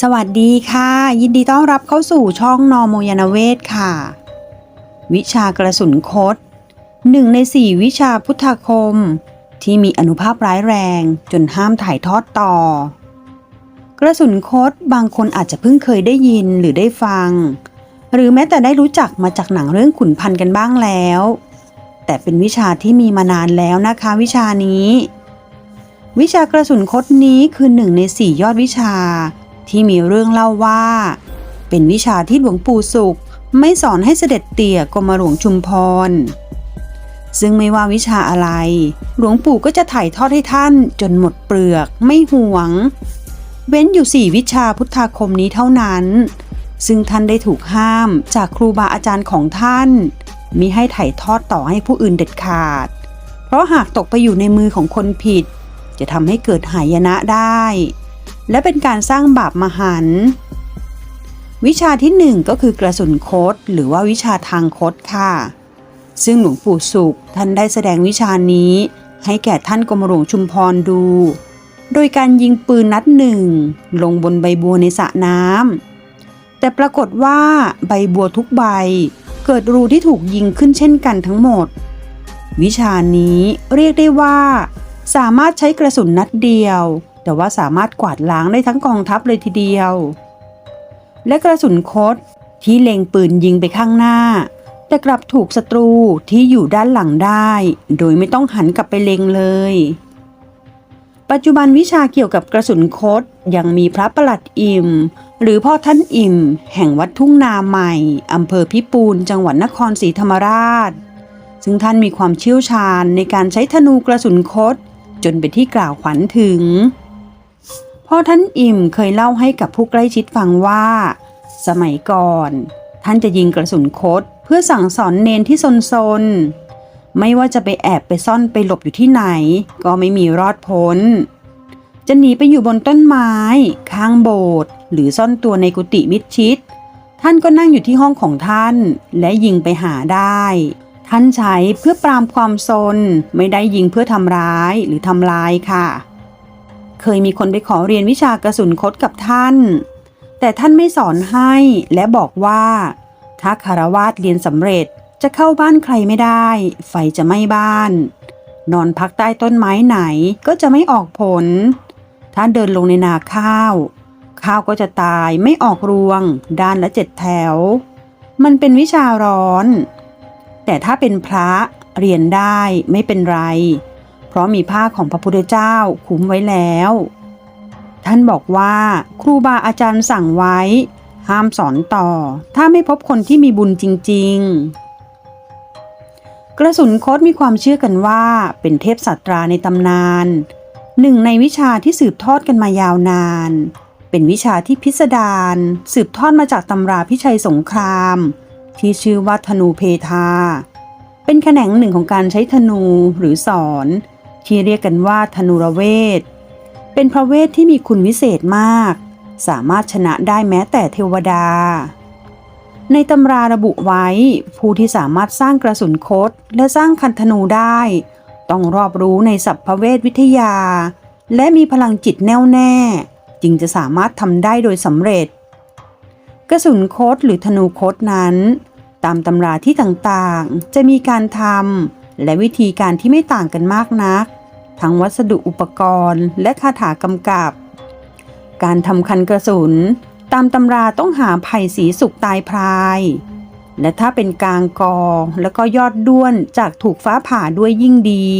สวัสดีค่ะ ยินดีต้อนรับเข้าสู่ช่องนอโมยานเวศค่ะ วิชากระสุนคดหนึ่งในสี่วิชาพุทธาคม ที่มีอนุภาพร้ายแรงจนห้ามถ่ายทอดต่อ กระสุนคดบางคนอาจจะเพิ่งเคยได้ยินหรือได้ฟัง หรือแม้แต่ได้รู้จักมาจากหนังเรื่องขุนพันกันบ้างแล้ว แต่เป็นวิชาที่มีมานานแล้วนะคะ วิชานี้ วิชากระสุนคดนี้คือหนึ่งในสี่ยอดวิชา ที่มีเรื่องเล่าว่า เป็นวิชาที่หลวงปู่สุข ไม่สอนให้เสด็จเตี่ยกรมหลวงชุมพร ซึ่งไม่ว่าวิชาอะไร หลวงปู่ก็จะถ่ายทอดให้ท่านจนหมดเปลือกไม่ห่วง เว้นอยู่สี่วิชาพุทธาคมนี้เท่านั้น ซึ่งท่านได้ถูกห้ามจากครูบาอาจารย์ของท่านมิให้ถ่ายทอดต่อให้ผู้อื่นเด็ดขาด เพราะหากตกไปอยู่ในมือของคนผิด จะทำให้เกิดหายนะได้ และเป็นการสร้างบาปมหัน วิชาที่หนึ่งก็คือกระสุนคดหรือว่าวิชาทางคดค่ะ ซึ่งหลวงปู่สุขท่านได้แสดงวิชานี้ ให้แก่ท่านกรมหลวงชุมพรดู โดยการยิงปืนนัดหนึ่ง ลงบนใบบัวในสระน้ำแต่ปรากฏว่าใบบัวทุกใบ เกิดรูที่ถูกยิงขึ้นเช่นกันทั้งหมด วิชานี้เรียกได้ว่า สามารถใช้กระสุนนัดเดียว แต่ว่าสามารถกวาดล้างได้ทั้งกองทัพเลยทีเดียว และกระสุนคดที่เล็งปืนยิงไปข้างหน้า แต่กลับถูกศัตรูที่อยู่ด้านหลังได้ โดยไม่ต้องหันกลับไปเล็งเลย ปัจจุบันวิชาเกี่ยวกับกระสุนคดยังมีพระประหลัดอิม หรือพ่อท่านอิม แห่งวัดทุ่งนาใหม่อำเภอพิปูนจังหวัดนครศรีธรรมราช ซึ่งท่านมีความเชี่ยวชาญในการใช้ธนูกระสุนคดจนเป็นที่กล่าวขวัญถึง พ่อท่านอิ่มเคยเล่าให้กับผู้ใกล้ชิดฟังว่า สมัยก่อน ท่านจะยิงกระสุนคดเพื่อสั่งสอนเนนที่ซนๆ ไม่ว่าจะไปแอบไปซ่อนไปหลบอยู่ที่ไหน ก็ไม่มีรอดพ้น จะหนีไปอยู่บนต้นไม้ ข้างโบสถ์หรือซ่อนตัวในกุฏิมิดชิด ท่านก็นั่งอยู่ที่ห้องของท่านและยิงไปหาได้ ท่านใช้เพื่อปรามความซนไม่ได้ยิงเพื่อทำร้ายหรือทำลายค่ะ เคยมีคนไปขอเรียนวิชากระสุนคดกับท่าน แต่ท่านไม่สอนให้และบอกว่า ถ้าคารวาสเรียนสำเร็จจะเข้าบ้านใครไม่ได้ ไฟจะไหม้บ้าน นอนพักใต้ต้นไม้ไหนก็จะไม่ออกผล ถ้าเดินลงในนาข้าว ข้าวก็จะตายไม่ออกรวง ด้านละเจ็ดแถว มันเป็นวิชาร้อน แต่ถ้าเป็นพระเรียนได้ไม่เป็นไร เพราะมีผ้าของพระพุทธเจ้าคุ้มไว้แล้ว ท่านบอกว่าครูบาอาจารย์สั่งไว้ ห้ามสอนต่อ ถ้าไม่พบคนที่มีบุญจริง ๆ กระสุนคดมีความเชื่อกันว่าเป็นเทพสัตราในตำนาน หนึ่งในวิชาที่สืบทอดกันมายาวนาน เป็นวิชาที่พิสดารสืบทอดมาจากตำราพิชัยสงคราม ที่ชื่อว่าธนูเพทาเป็นแขนงหนึ่งของการใช้ธนูหรือสอน ที่เรียกกันว่าธนูรเวท เป็นพระเวทที่มีคุณวิเศษมาก สามารถชนะได้แม้แต่เทวดา ในตำราระบุไว้ ผู้ที่สามารถสร้างกระสุนคดและสร้างคันธนูได้ ต้องรอบรู้ในสัพพเวทวิทยา และมีพลังจิตแน่วแน่ จึงจะสามารถทำได้โดยสำเร็จ กระสุนคดหรือธนูคดนั้น ตามตำราที่ต่างๆ จะมีการทำ และวิธีการที่ไม่ต่างกันมากนัก ทั้งวัสดุอุปกรณ์ และคาถากำกับ การทำคันกระสุน ตามตำราต้องหาไผ่สีสุกตายพราย และถ้าเป็นกลางกอแล้วก็ยอดด้วนจากถูกฟ้าผ่าด้วยยิ่งดี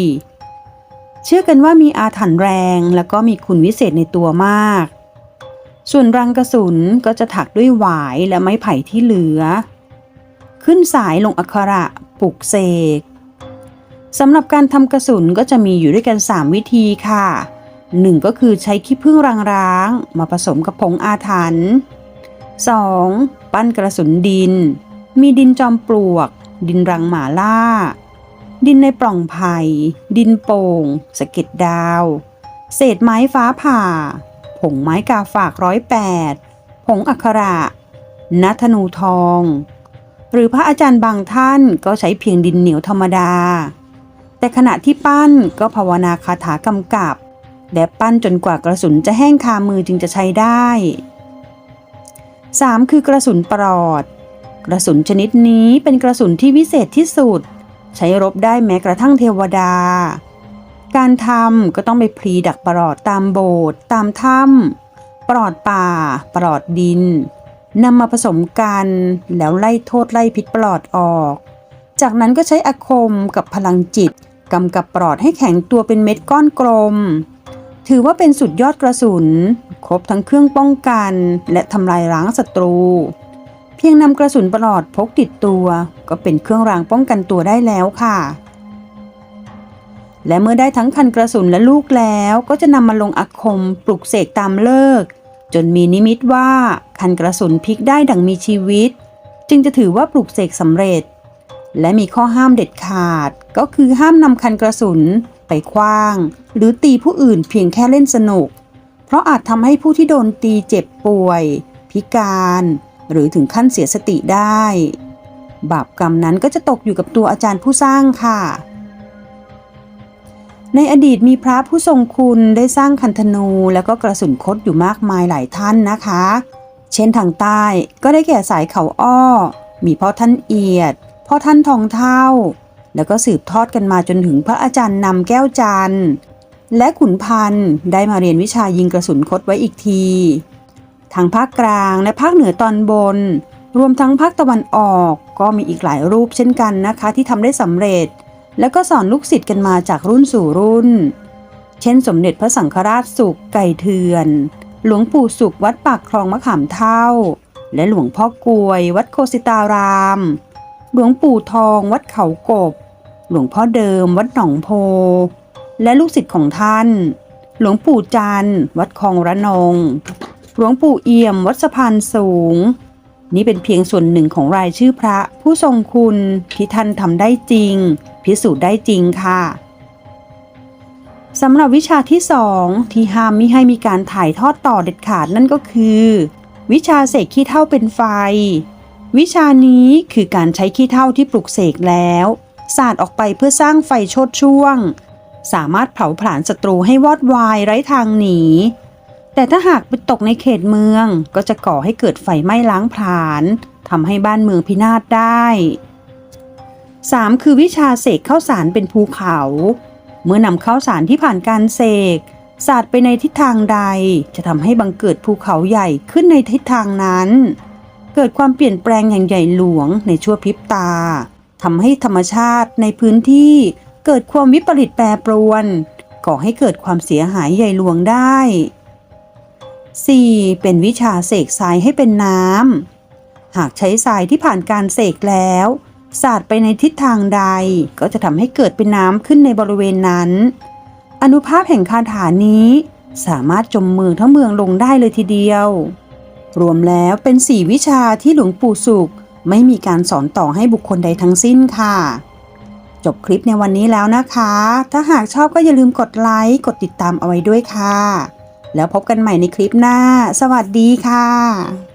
เชื่อกันว่ามีอาถรรพ์แรงแล้วก็มีคุณวิเศษในตัวมาก ส่วนรังกระสุนก็จะถักด้วยหวายและไม้ไผ่ที่เหลือ ขึ้นสายลงอักขระปลุกเสก สำหรับการทำกระสุนก็จะมีอยู่ด้วยกัน 3 วิธีค่ะ 1. ก็คือใช้ขี้ผึ้งร้างๆ มาผสมกับผงอาถรรพ์ 2. ปั้นกระสุนดิน มีดินจอมปลวก ดินรังหมาล่า ดินในปล่องไผ่ดินโป่งสะเก็ดดาว เศษไม้ฟ้าผ่า ผงไม้กาฝากร้อยแปดผงอักขระนัธนูทอง หรือพระอาจารย์บางท่านก็ใช้เพียงดินเหนียวธรรมดา แต่ขณะที่ปั้นก็ภาวนาคาถากำกับ และปั้นจนกว่ากระสุนจะแห้งคามือจึงจะใช้ได้ 3. คือกระสุนปลอด กระสุนชนิดนี้เป็นกระสุนที่วิเศษที่สุด ใช้รบได้แม้กระทั่งเทวดา การทำก็ต้องไปพลีดักปลอดตามโบสถ์ตามถ้ำปลอดป่า ปลอดดินนำมาผสมกันแล้วไล่โทษไล่พิษปลอดออก จากนั้นก็ใช้อาคมกับพลังจิต กำกับปลอดให้แข็งตัวเป็นเม็ดก้อนกลม ถือว่าเป็นสุดยอดกระสุน ครบทั้งเครื่องป้องกัน และทำลายล้างศัตรู เพียงนำกระสุนปลอดพกติดตัว ก็เป็นเครื่องรางป้องกันตัวได้แล้วค่ะ และเมื่อได้ทั้งคันกระสุนและลูกแล้วก็จะนำมาลงอาคมปลุกเสกตามเลิก จนมีนิมิตว่าคันกระสุนพลิกได้ดังมีชีวิต จึงจะถือว่าปลุกเสกสำเร็จ และมีข้อห้ามเด็ดขาด ก็คือห้ามนำคันกระสุน ไปคว้าง หรือตีผู้อื่นเพียงแค่เล่นสนุก เพราะอาจทำให้ผู้ที่โดนตีเจ็บป่วย พิการ หรือถึงขั้นเสียสติได้ บาปกรรมนั้นก็จะตกอยู่กับตัวอาจารย์ผู้สร้างค่ะ ในอดีตมีพระผู้ทรงคุณได้สร้างคันธนูแล้วก็กระสุนคดอยู่มากมายหลายท่านนะคะ เช่นทางใต้ก็ได้แก่สายเขาอ้อ มีพ่อท่านเอียด พ่อท่านทองเท่า แล้วก็สืบทอดกันมาจนถึงพระอาจารย์นำแก้วจันทร์และขุนพันธ์ได้มาเรียนวิชายิงกระสุนคดไว้อีกที ทางภาคกลางและภาคเหนือตอนบน รวมทั้งภาคตะวันออกก็มีอีกหลายรูปเช่นกันนะคะ ที่ทำได้สำเร็จ แล้วก็สอนลูกศิษย์กันมาจากรุ่นสู่รุ่น เช่น สมเด็จพระสังฆราชสุขไก่เถื่อน หลวงปู่สุขวัดปากคลองมะขามเท่า และหลวงพ่อกลวย วัดโคสิตาราม หลวงปู่ทองวัดเขากบ หลวงพ่อเดิมวัดหนองโพ และลูกศิษย์ของท่าน หลวงปู่จันวัดคลองระนงหลวงปู่เอี่ยมวัดสะพานสูง นี่เป็นเพียงส่วนหนึ่งของรายชื่อพระผู้ทรงคุณที่ท่านทำได้จริง พิสูจน์ได้จริงค่ะสำหรับวิชาที่สองที่ห้ามมิให้มีการถ่ายทอดต่อเด็ดขาดนั่นก็คือ วิชาเสกขี้เท่าเป็นไฟ วิชานี้คือการใช้ขี้เท่าที่ปลุกเสกแล้ว สาดออกไปเพื่อสร้างไฟชดช่วง สามารถเผาผลาญศัตรูให้วอดวายไร้ทางหนี แต่ถ้าหากไปตกในเขตเมืองก็จะก่อให้เกิดไฟไหม้ล้างผลาญทำให้บ้านเมืองพินาศได้ 3. คือวิชาเสกข้าวสารเป็นภูเขา เมื่อนำข้าวสารที่ผ่านการเสกสาดไปในทิศทางใด จะทำให้บังเกิดภูเขาใหญ่ขึ้นในทิศทางนั้น เกิดความเปลี่ยนแปลงอย่างใหญ่หลวงในชั่วพริบตาทำให้ธรรมชาติในพื้นที่เกิดความวิปริตแปรปรวน ก่อให้เกิดความเสียหายใหญ่หลวงได้ 4. เป็นวิชาเสกทรายให้เป็นน้ำ หากใช้ทรายที่ผ่านการเสกแล้ว สาดไปในทิศทางใด ก็จะทำให้เกิดเป็นน้ำขึ้นในบริเวณนั้น อนุภาพแห่งคาถานี้ สามารถจมเมืองทั้งเมืองลงได้เลยทีเดียว รวมแล้วเป็นสี่วิชาที่หลวงปู่สุข ไม่มีการสอนต่อให้บุคคลใดทั้งสิ้นค่ะ จบคลิปในวันนี้แล้วนะคะ ถ้าหากชอบก็อย่าลืมกดไลค์ กดติดตามเอาไว้ด้วยค่ะ แล้วพบกันใหม่ในคลิปหน้า สวัสดีค่ะ